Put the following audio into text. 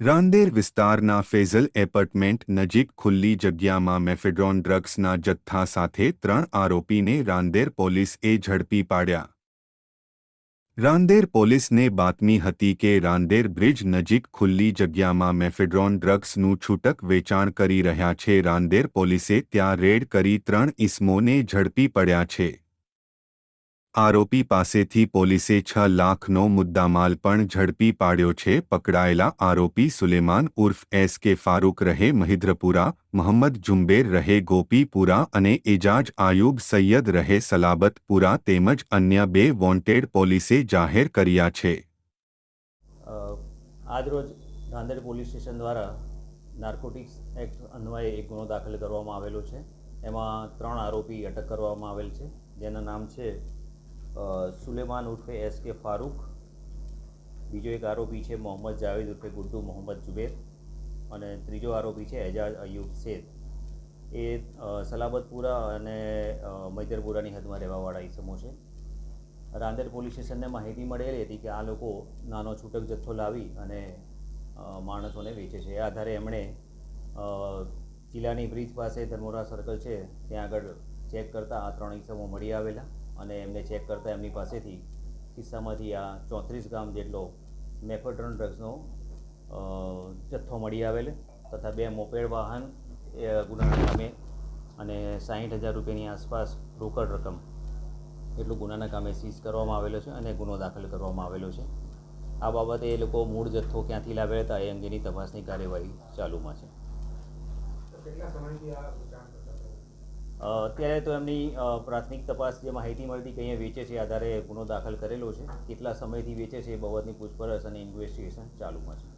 રાંદેર વિસ્તારના phrasal apartment નજીક ખુલ્લી જગ્યામાં મેફેડ્રોન ડ્રગ્સના જથ્થા સાથે ત્રણ આરોપીને રાંદેર પોલીસએ ઝડપી પાડ્યા. રાંદેર પોલીસને બાતમી હતી કે રાંદેર બ્રિજ નજીક ખુલ્લી જગ્યામાં મેફેડ્રોન ડ્રગ્સનું છૂટક વેચાણ કરી રહ્યા છે. રાંદેર પોલીસે ત્યાં રેડ કરી ત્રણ ઇસમોને ઝડપી પડ્યા છે. આરોપી પાસેથી પોલીસે છ લાખનો મુદ્દામાલ પણ ઝડપી પાડ્યો છે. પકડાયેલા આરોપી સુલેમાન ઉર્ફ એસ કે ફારૂક રહે મહિદ્રપુરા મોહમ્મદ જુંબેર રહે, ગોપીપુરા અને એજાજ આયુબ સૈયદ રહે, સલાબતપુરા તેમજ અન્ય બે વોન્ટેડ પોલીસે જાહેર કર્યા છે. આજરોજ નાંદેડ પોલીસ સ્ટેશન દ્વારા નાર્કોટિક્સ એક્ટ અન્વયે એક ગુનો દાખલ કરવામાં આવેલો છે. એમાં ત્રણ આરોપી અટક કરવામાં આવેલ છે. જેના નામ છે સુલેમાન ઉર્ફે એસ કે ફારૂક. બીજો એક આરોપી છે મોહમ્મદ જાવેદ ઉર્ફે ગુડ્ડુ મોહમ્મદ જુબેર. અને ત્રીજો આરોપી છે એજાજ અયુબ શેખ. એ સલાબતપુરા અને મૈદરપુરાની હદમાં રહેવાવાળા ઇસમો છે. રાંદેર પોલીસ સ્ટેશનને માહિતી મળેલી હતી કે આ લોકો નાનો છૂટક જથ્થો લાવી અને માણસોને વેચે છે. એ આધારે એમણે જિલ્લાની બ્રિજ પાસે ધર્મોરા સર્કલ છે, ત્યાં આગળ ચેક કરતાં આ ત્રણ ઇસમો મળી આવેલા. અને એમને ચેક કરતાં એમની પાસેથી ખિસ્સામાંથી આ ચોત્રીસ ગ્રામ જેટલો મેફેડ્રોન ડ્રગ્સનો જથ્થો મળી આવેલ તથા બે મોપેડ વાહન, એ, ગુનાના કામે અને સાહીઠ હજાર રૂપિયાની આસપાસ રોકડ રકમ એટલું ગુનાના કામે સીઝ કરવામાં આવેલો છે અને ગુનો દાખલ કરવામાં આવેલો છે. આ બાબતે એ લોકો મૂળ જથ્થો ક્યાંથી લાવ્યા હતા એ અંગેની તપાસની કાર્યવાહી ચાલુમાં છે કેટલા સમયથી આ વેચાણ કરતા હતા? અ, અત્યારે તો એમની પ્રાથમિક તપાસ જે માહિતી મળતી કે અહીંયા વેચે છે આધારે ગુનો દાખલ કરેલો છે. કેટલા સમયથી વેચે છે એ બાબતની પૂછપરછ અને ઇન્વેસ્ટિગેશન ચાલુમાં છે.